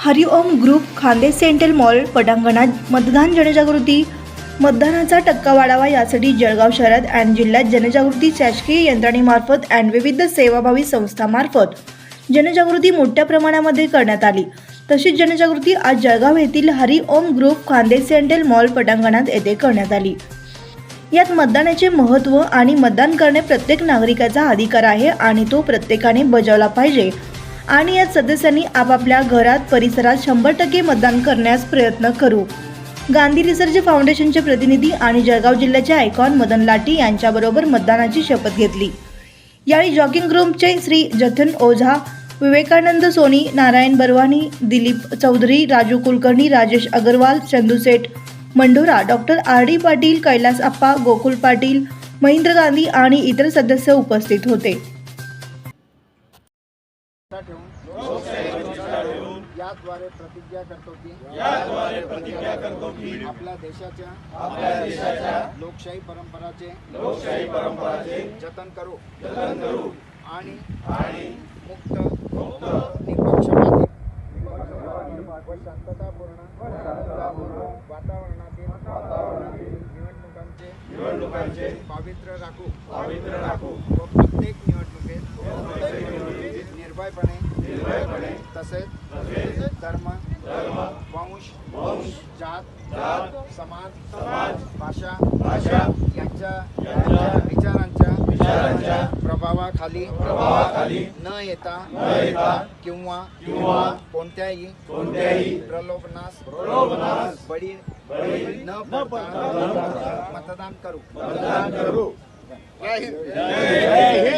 Hariom group Khande central mall पटांगणात मतदान जनजागृती मतदानाचा टक्का वाढावा यासाठी जळगाव शहरात आणि जिल्ह्यात जनजागृती शासकीय यंत्रणेमार्फत अँड विविध सेवाभावी संस्थामार्फत जनजागृती मोठ्या प्रमाणामध्ये करण्यात आली. तशीच जनजागृती आज जळगाव येथील Hariom group Khande central mall पटांगणात येथे करण्यात आली. यात मतदानाचे महत्त्व आणि मतदान करणे प्रत्येक नागरिकाचा अधिकार आहे आणि तो प्रत्येकाने बजावला पाहिजे. आणि या सदस्यांनी आपापल्या घरात परिसरात शंभर टक्के मतदान करण्यास प्रयत्न करू. गांधी रिसर्च फाउंडेशनचे प्रतिनिधी आणि जळगाव जिल्ह्याचे आयकॉन मदन लाटी यांच्याबरोबर मतदानाची शपथ घेतली. यावेळी जॉगिंग ग्रुपचे Shri Jatan Ojha Vivekanand Soni Narayan Barwani Dilip Chaudhari Raju Kulkarni Rajesh Agarwal Chandusheth Mandora doctor R D Patil Kailas Appa Gokul Patil Mahendra Gandhi आणि इतर सदस्य उपस्थित होते. ठेवून याद्वारे प्रतिज्ञा करतो की याद्वारे प्रतिज्ञा करतो की आपल्या देशाच्या आपल्या देशाच्या लोकशाही परंपराचे लोकशाही परंपराचे जतन करू. जतन करू. आणि आणि मुक्त मुक्त निपक्षपाती व शांततापूर्ण वातावरणातील वातावरणातील निवडणुकांचे निवडणुकांचे पावित्र्य राखू. पावित्र्य राखू. व प्रत्येक तसेच धर्म धर्म वंश वंश जात जात समाज समाज भाषा भाषा यांच्या विचारांच्या विचारांच्या प्रभावाखाली प्रभावाखाली न येता न येता किंवा किंवा कोणत्याही कोणत्याही प्रलोभनास प्रलोभनास बळी बळी न पडता मतदान करू. मतदान करू. जय हिंद.